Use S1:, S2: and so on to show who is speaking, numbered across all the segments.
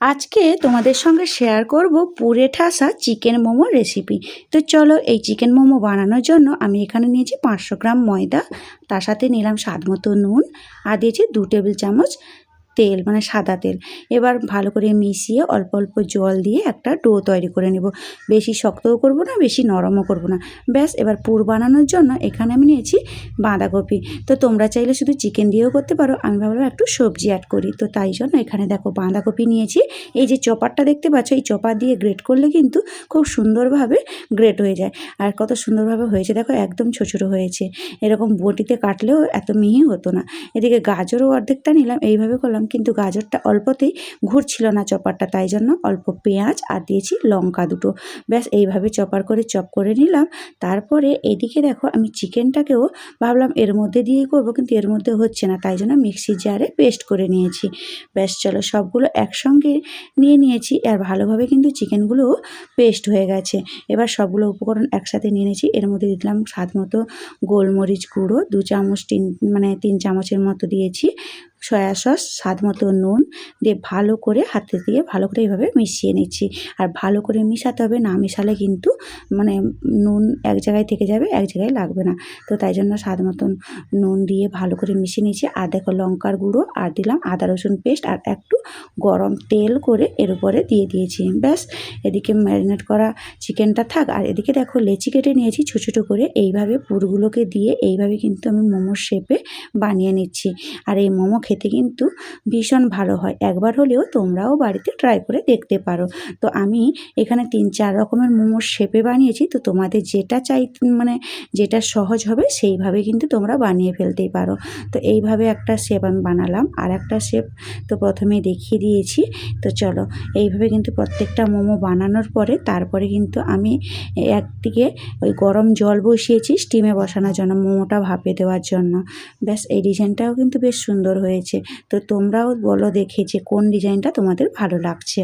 S1: আজকে তোমাদের সঙ্গে শেয়ার করব পুরে ঠাসা চিকেন মোমো রেসিপি তো চলো এই চিকেন মোমো বানানোর জন্য আমি এখানে নিয়েছি পাঁচশো গ্রাম ময়দা, তার সাথে নিলাম স্বাদ মতো নুন, আর দিয়েছি দু টেবিল চামচ তেল মানে সাদা তেল। এবার ভালো করে মিশিয়ে অল্প অল্প জল দিয়ে একটা ডো তৈরি করে নেব। বেশি শক্তও করব না, বেশি নরমও করব না। ব্যাস, এবার পুর বানানোর জন্য এখানে আমি নিয়েছি বাঁধাকপি। তো তোমরা চাইলে শুধু চিকেন দিয়েও করতে পারো, আমি ভাবলাম একটু সবজি অ্যাড করি। তো তাই জন্য এখানে দেখো বাঁধাকপি নিয়েছি। এই যে চপারটা দেখতে পাচ্ছ, এই চপার দিয়ে গ্রেট করলে কিন্তু খুব সুন্দরভাবে গ্রেট হয়ে যায়। আর কত সুন্দরভাবে হয়েছে দেখো, একদম ছোটো ছোটো হয়েছে। এরকম বটিতে কাটলেও এত মিহি হতো না। এদিকে গাজরও অর্ধেকটা নিলাম, এইভাবে করলাম। কিন্তু গাজরটা অল্পতেই ঘুরছিল না চপারটা, তাই জন্য অল্প পেঁয়াজ আর দিয়েছি লঙ্কা দুটো। ব্যাস, এইভাবে চপার করে চপ করে নিলাম। তারপরে এদিকে দেখো আমি চিকেনটাকেও ভাবলাম এর মধ্যে দিয়েই করব, কিন্তু এর মধ্যে হচ্ছে না, তাই জন্য মিক্সি জারে পেস্ট করে নিয়েছি। ব্যাস, চলো সবগুলো একসঙ্গে নিয়ে নিয়েছি আর ভালোভাবে কিন্তু চিকেনগুলোও পেস্ট হয়ে গেছে। এবার সবগুলো উপকরণ একসাথে নিয়ে নিয়েছি। এর মধ্যে দিলাম স্বাদ মতো গোলমরিচ গুঁড়ো, দু চামচ তিন মানে তিন চামচের মতো দিয়েছি। সয়া সস, স্বাদ মতো নুন দিয়ে ভালো করে হাতে দিয়ে ভালো করে এইভাবে মিশিয়ে নিচ্ছি। আর ভালো করে মিশাতে হবে, না মিশালে কিন্তু মানে নুন এক জায়গায় থেকে যাবে, এক জায়গায় লাগবে না। তো তাই জন্য স্বাদ মতন নুন দিয়ে ভালো করে মিশিয়ে নিচ্ছি আর দেখো লঙ্কার গুঁড়ো আর দিলাম আদা, রসুন পেস্ট আর একটু গরম তেল করে এর উপরে দিয়ে দিয়েছি। ব্যাস, এদিকে ম্যারিনেট করা চিকেনটা থাক। আর এদিকে দেখো লেচি কেটে নিয়েছি ছোটো ছোটো করে। এইভাবে পুরগুলোকে দিয়ে এইভাবে কিন্তু আমি মোমোর শেপে বানিয়ে নিচ্ছি। আর এই মোমো খেতে কিন্তু ভীষণ ভালো হয়। একবার হলেও তোমরাও বাড়িতে ট্রাই করে দেখতে পারো। তো আমি এখানে তিন চার রকমের মোমোর শেপে বানিয়েছি। তো তোমাদের যেটা চাই মানে যেটা সহজ হবে সেইভাবে কিন্তু তোমরা বানিয়ে ফেলতেই পারো। তো এইভাবে একটা শেপ আমি বানালাম। আর একটা শেপ তো প্রথমে দেখিয়ে দিয়েছি। তো চলো, এইভাবে কিন্তু প্রত্যেকটা মোমো বানানোর পরে তারপরে কিন্তু আমি একদিকে ওই গরম জল বসিয়েছি স্টিমে বসানোর জন্য, মোমোটা ভাপে দেওয়ার জন্য। ব্যাস, এই ডিজাইনটাও কিন্তু বেশ সুন্দর হয়েছে। তো তোমরাও বলো দেখে যে কোন ডিজাইনটা তোমাদের ভালো লাগছে।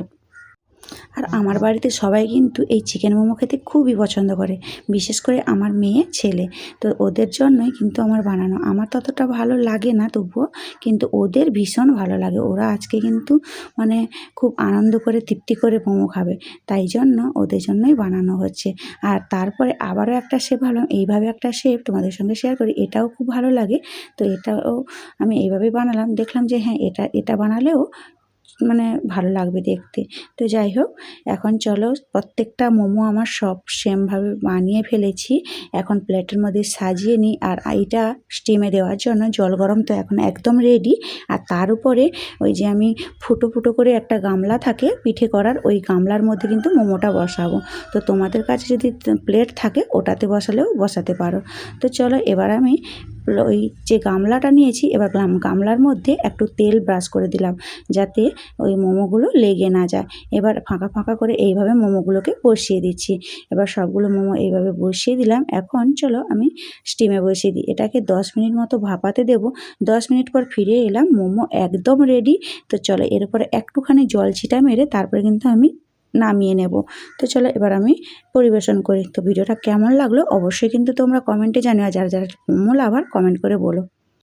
S1: আর আমার বাড়িতে সবাই কিন্তু এই চিকেন মোমো খেতে খুবই পছন্দ করে, বিশেষ করে আমার মেয়ে ছেলে। তো ওদের জন্যই কিন্তু আমার বানানো। আমার ততটা ভালো লাগে না তবুও, কিন্তু ওদের ভীষণ ভালো লাগে। ওরা আজকে কিন্তু মানে খুব আনন্দ করে, তৃপ্তি করে মোমো খাবে। তাই জন্য ওদের জন্যই বানানো হচ্ছে। আর তারপরে আবারও একটা শেপ ভালো এইভাবে একটা শেপ তোমাদের সঙ্গে শেয়ার করি, এটাও খুব ভালো লাগে। তো এটাও আমি এইভাবেই বানালাম। দেখলাম যে হ্যাঁ এটা এটা বানালেও মানে ভালো লাগবে দেখতে। তো যাই হোক, এখন চলো প্রত্যেকটা মোমো আমার সব সেমভাবে বানিয়ে ফেলেছি। এখন প্লেটের মধ্যে সাজিয়ে নিই। আর এইটা স্টিমে দেওয়ার জন্য জল গরম তো এখন একদম রেডি আর তার উপরে ওই যে আমি ফুটো ফুটো করে একটা গামলা থাকে পিঠে করার, ওই গামলার মধ্যে কিন্তু মোমোটা বসাবো। তো তোমাদের কাছে যদি প্লেট থাকে, ওটাতে বসালেও বসাতে পারো। তো চলো এবার আমি ওই যে গামলাটা নিয়েছি, এবার গামলার মধ্যে একটু তেল ব্রাশ করে দিলাম, যাতে ওই মোমোগুলো লেগে না যায়। এবার ফাঁকা ফাঁকা করে এইভাবে মোমোগুলোকে বসিয়ে দিচ্ছি। এবার সবগুলো মোমো এইভাবে বসিয়ে দিলাম। এখন চলো আমি স্টিমে বসিয়ে দিই। এটাকে দশ মিনিট মতো ভাপাতে দেব। দশ মিনিট পর ফিরে এলাম, মোমো একদম রেডি তো চলো এরপরে একটুখানি জল ছিটা মেরে তারপরে কিন্তু আমি নামিয়ে নেব। তো চলো এবার আমি পরিবেশন করি। তো ভিডিওটা কেমন লাগল অবশ্যই কিন্তু তোমরা কমেন্টে জানিও যারা যারা মূল আবার কমেন্ট করে বলো।